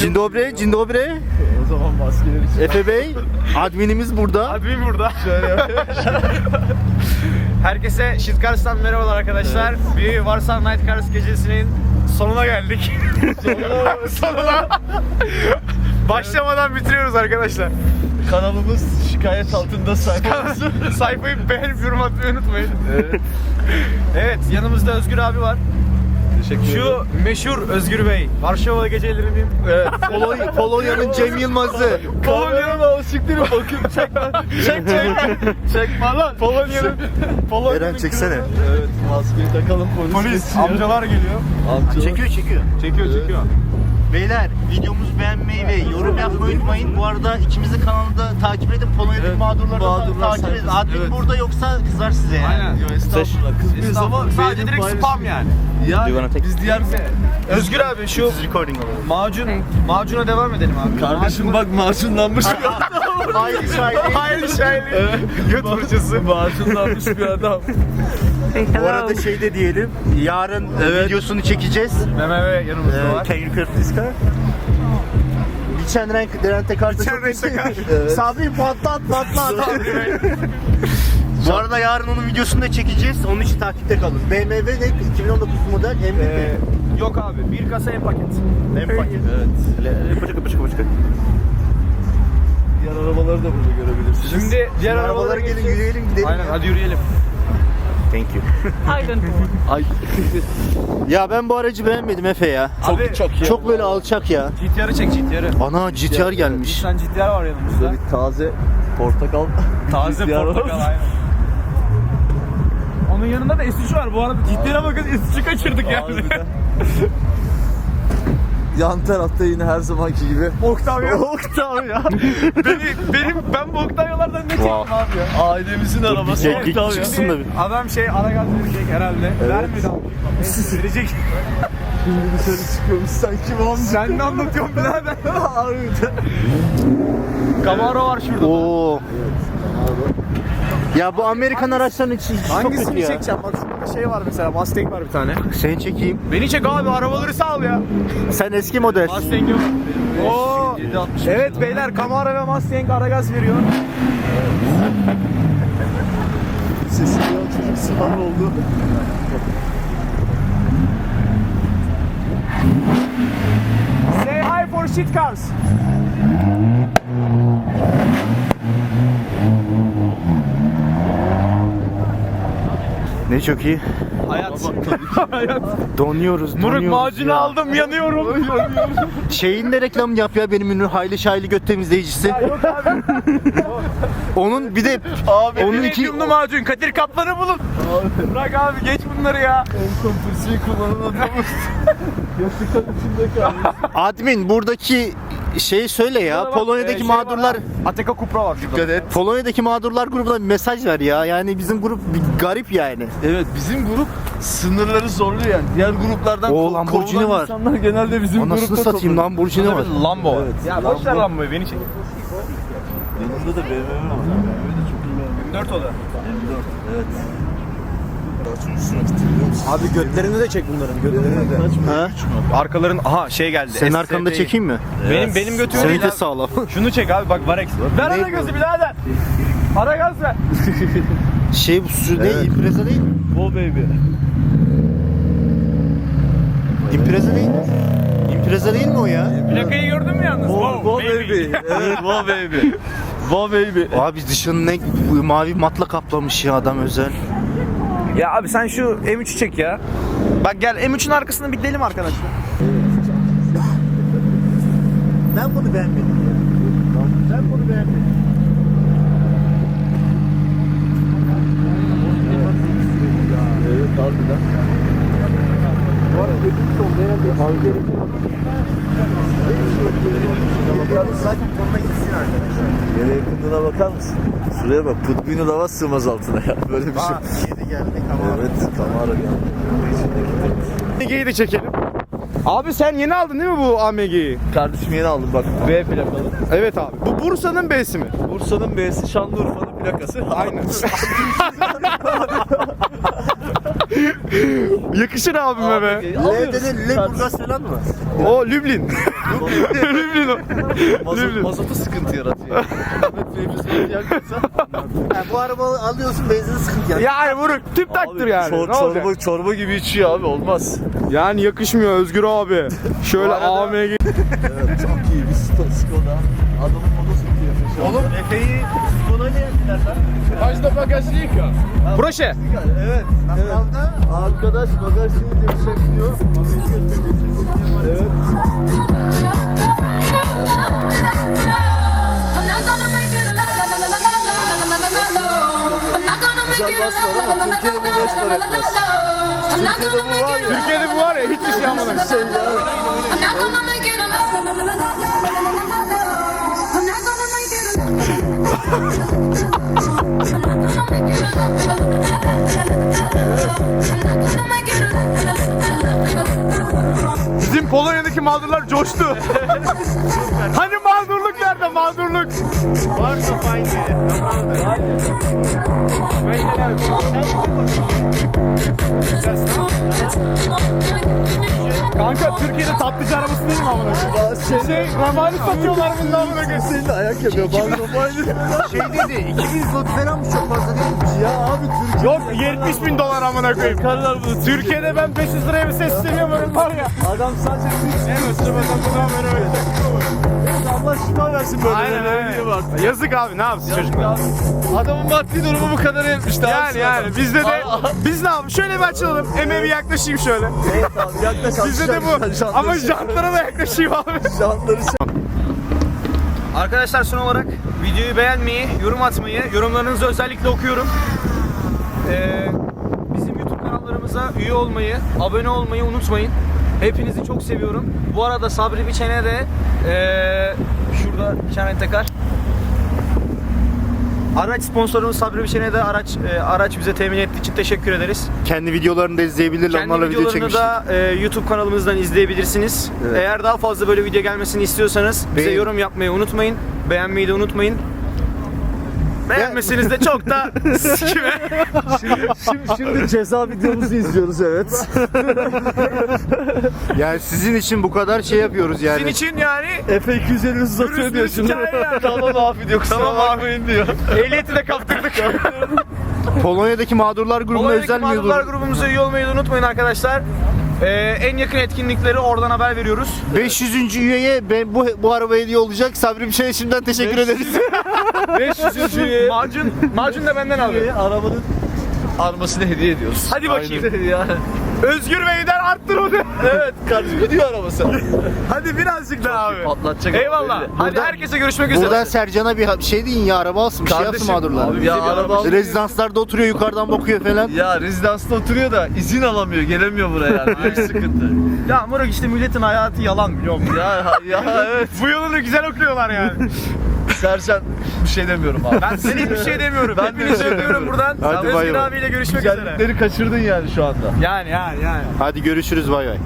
Dzień dobry, dzień dobry. O zaman maskeleri çıkar. Efe Bey, adminimiz burada. Admin burada. Şöyle Herkese Shit Cars'tan merhabalar arkadaşlar. Bir Varsan Night Cars gecesinin sonuna geldik. sonuna. Başlamadan bitiriyoruz arkadaşlar. kanalımız şikayet altında sayfamız. Sayfayı beğenip yorum atmayı unutmayın. evet. Evet yanımızda Özgür abi var. Teşekkür ederim. Şu meşhur Özgür Bey. Varşova gecelerinin Evet, Polonya, Polonya'nın Cem Yılmaz'ı. Polonya'nın alışıkları bakayım çekme. Çek çek. Çekme lan. Polonya'nın Polonya'nın Eren çeksene. Evet maskeyi takalım polis. Polis geçiyor. amcalar geliyor. Amcalar. Çekiyor, çekiyor. Çekiyor çekiyor. Beyler, videomuzu beğenmeyi ve yorum yapmayı unutmayın. Bu arada ikimizin kanalını da takip edin. Polonya'daki Evet, mağdurları da mağdurlar takip edin. sayfası. Admin Evet. burada yoksa kızar size yani. Aynen. Yo, estağfurullah. Kızmıyoruz ama Sadece direkt spam yani. Yani Do you wanna take- biz diğer Özgür abi şu Recording alalım. macun macuna devam edelim abi. Kardeşim bak macunlanmış bir Hayır, şahit. Hayır şahane. Göt fırçası. Macunlanmış bir adam. Bu arada şey de diyelim, yarın Evet. videosunu çekeceğiz. BMW yanımızda Ee, var. Can you curve this car? Geçen renk çok kart. Evet. Sabri patlat patlat. Bu arada yarın onun videosunu da çekeceğiz. Onun için takipte kalın. BMW ne? 2019 model M1 Ee, yok abi bir kasa en paket. M paket. Evet. Pıçıkı pıçıkı pıçıkı. Diğer arabaları da burada görebilirsiniz. Şimdi diğer Arabalara arabalara gelin yürüyelim gidelim. Aynen hadi yürüyelim. Thank you. Ay Ya ben bu aracı beğenmedim Efe ya. çok Abi, çok iyi. Çok böyle alçak ya. GTR'ı çek GTR'ı. Ana GTR gelmiş. Sen GTR var yanımızda. Bir taze portakal. Taze portakal aynen. Onun yanında da S3 var. Bu arada GTR'e bakın S3'ü kaçırdık yani. Yan tarafta yine her zamanki gibi. Octavia. Octavia. Beni, benim, ben bu Octavia'lardan ne çektim Wow. abi ya? Ailemizin arabası kek Octavia. çıksın da bir. Adam şey ara gaz verecek herhalde. Vermedi abi. Neyse, verecek. Şimdi dışarı çıkıyormuş sanki babam. Sen ne anlatıyorsun birader? Harbiden. Camaro var şurada. Oo. Ya bu Amerikan araçların içi çok kötü Hangisini ya. çekeceğim? Bak şurada şey var mesela Mustang var bir tane. Seni çekeyim. Beni çek abi arabaları sağ ya. Sen eski model. Mustang'im. Oo. 760. Evet beyler Camaro ve Mustang ara gaz veriyor. Sesi ya çocuk sınav oldu. Say hi for shit cars. Ne çok iyi. Hayat. Donuyoruz, Moruk donuyoruz macunu ya. aldım yanıyorum. Şeyin de reklam yap ya benim ünlü Hayli Şaylı göt temizleyicisi. Yok abi. Onun bir de Abi onun iki iki macun Kadir Kaplan'ı bulun. Bırak abi geç bunları ya. En son fırçayı kullanan adamız. Yastıktan içinde kalmış. admin buradaki şeyi söyle ya. Bak, Polonya'daki e, şey mağdurlar Ateka Cupra var şurada. Dikkat et. Polonya'daki mağdurlar grubuna bir mesaj ver ya. Yani bizim grup bir garip yani. Evet bizim grup sınırları zorluyor yani. Diğer gruplardan Oo, ko- Lamborghini kovulan var. insanlar genelde bizim Anasını grupta satayım toplanıyor. Lamborghini var. Lambo var. Evet. Ya boş ver Lambo'yu beni çek. Yanında da BMW var. BMW de çok iyi. 4 oda. Evet. Abi götlerini de çek bunların götlerini de. Ha? Arkaların aha şey geldi. Senin arkanda çekeyim mi? Benim benim götüm Seninki değil de abi. sağlam. Şunu çek abi bak Varex. Ver ara gazı birader. Ara gaz ver. Şey bu su ne? Impreza değil mi? Wo baby. Impreza değil mi? Impreza değil mi o ya? Plakayı gördün mü yalnız? Wo, wo baby. Evet wo baby. Wo baby. Abi dışını ne mavi matla kaplamış ya adam özel. Ya abi sen şu M3'ü çek ya. Bak gel M3'ün arkasına bir gidelim arkadaşlar. Ben bunu beğenmedim. Ben bunu beğenmedim. Evet harbiden. Zaten tonuna gitsin arkadaşlar. Yere yakınlığına bakar mısın? Şuraya bak. Putbinu lava sığmaz altına ya. Böyle bir şey. Aa, yedi geldi ama. Evet. Camaro geldi. AMG'yi de çekelim. Abi sen yeni aldın değil mi bu AMG'yi? Kardeşim yeni aldım bak. B plakalı. Evet abi. Bu Bursa'nın B'si mi? Bursa'nın B'si, Şanlıurfa'nın plakası. Aynen. Yakışır abime be. L'de de Leburgaz falan mı? O Lüblin. Lüblin o. Lüblin. Mazotu sıkıntı yaratıyor. Ha, bu araba alıyorsun benzin sıkıntı yani. Yani vuruk tip taktır yani. Çor, ne olacak? çorba, çorba gibi içiyor abi olmaz. Yani yakışmıyor Özgür abi. Şöyle Bu arada- AMG. Evet çok iyi bir Skoda. Adamın Oğlum Efe'yi sona ne istersen? Başta bagajı yıka. Proşe. Evet. Arkadaş bagajını yükselt diyor. Evet. Güzel bas var Türkiye'de bu var etmez. Türkiye'de bu var ya. Şey Türkiye'de bu var ya hiç bir şey yapmadım. Bizim Polonya'daki mağdurlar coştu. hani mağdurluk mağdurluk? Varsa fine Kanka Türkiye'de tatlıcı arabası değil mi amına koyayım? Şey, ramali satıyorlar bunun amına koyayım. Senin de ayak yapıyor. Bandomaylı. Şey dedi 2000 zlot falanmış çok fazla değil. ya abi Türkiye. Yok 70 bin dolar amına koyayım. Karılar. Türkiye'de ben 500 liraya bir ses istemiyorum var ya. Adam sadece bir Evet, sıradan buna böyle öyle. Şifa versin böyle. Aynen Öyle bak. Yazık abi ne yapsın çocuk? Adamın maddi durumu bu kadar etmiş. Daha Yani yani bizde de biz ne yapalım? Şöyle bir açalım. Emeğe bir yaklaşayım şöyle. Evet abi yaklaş. Bizde de bu. Ama jantlara da yaklaşayım abi. Jantları Arkadaşlar son olarak videoyu beğenmeyi, yorum atmayı, yorumlarınızı özellikle okuyorum. Ee, bizim YouTube kanallarımıza üye olmayı, abone olmayı unutmayın. Hepinizi çok seviyorum. Bu arada Sabri Biçen'e de ee, şurada Biçen Tekar. Araç sponsorumuz Sabri Biçen'e de araç e, araç bize temin ettiği için teşekkür ederiz. Kendi videolarını da izleyebilirler. Kendi Onlarla video videolarını çekmiştik. da e, YouTube kanalımızdan izleyebilirsiniz. Evet. Eğer daha fazla böyle video gelmesini istiyorsanız bize Beğen- yorum yapmayı unutmayın. Beğenmeyi de unutmayın. Beğenmeseniz de çok da sikime. Şimdi, şimdi ceza videomuzu izliyoruz evet. Yani sizin için bu kadar şey yapıyoruz yani. Sizin için yani Efe 250 uzatıyor diyor şimdi. hikaye yani. tamam abi diyor kusura Tamam bakmayın diyor. ehliyeti de kaptırdık. Polonya'daki mağdurlar grubuna Polonya'daki özel mağdurlar müdür? grubumuza üye olmayı da unutmayın arkadaşlar. Ee, en yakın etkinlikleri oradan haber veriyoruz. 500. üyeye ben bu bu araba hediye olacak. Sabri bir şey şimdiden teşekkür ederiz. 500. macun, macun da benden alıyor. Arabanın armasını hediye ediyoruz. Hadi bakayım. Özgür Bey'den arttır onu. Evet kardeşim gidiyor arabası. Hadi birazcık daha abi. Patlatacak. Eyvallah. belli. Hadi Buradan- herkese görüşmek üzere. Buradan Sercan'a bir şey deyin ya araba alsın bir şey yapsın Kardeşim, mağdurlar. abi ya araba al- Rezidanslarda oturuyor yukarıdan bakıyor falan. Ya rezidansta oturuyor da izin alamıyor, gelemiyor buraya yani. Büyük sıkıntı. Ya Murat işte milletin hayatı yalan biliyor musun? Ya ya evet. Bu yolunu güzel okuyorlar yani. Sercan bir şey demiyorum abi. Ben senin hiçbir şey demiyorum. Ben Hepinizi bir şey öpüyorum demiyorum. buradan. Hadi bay Özgür bay. abiyle görüşmek üzere. Güzellikleri kaçırdın yani şu anda. Yani yani yani. Hadi görüşürüz bay bay.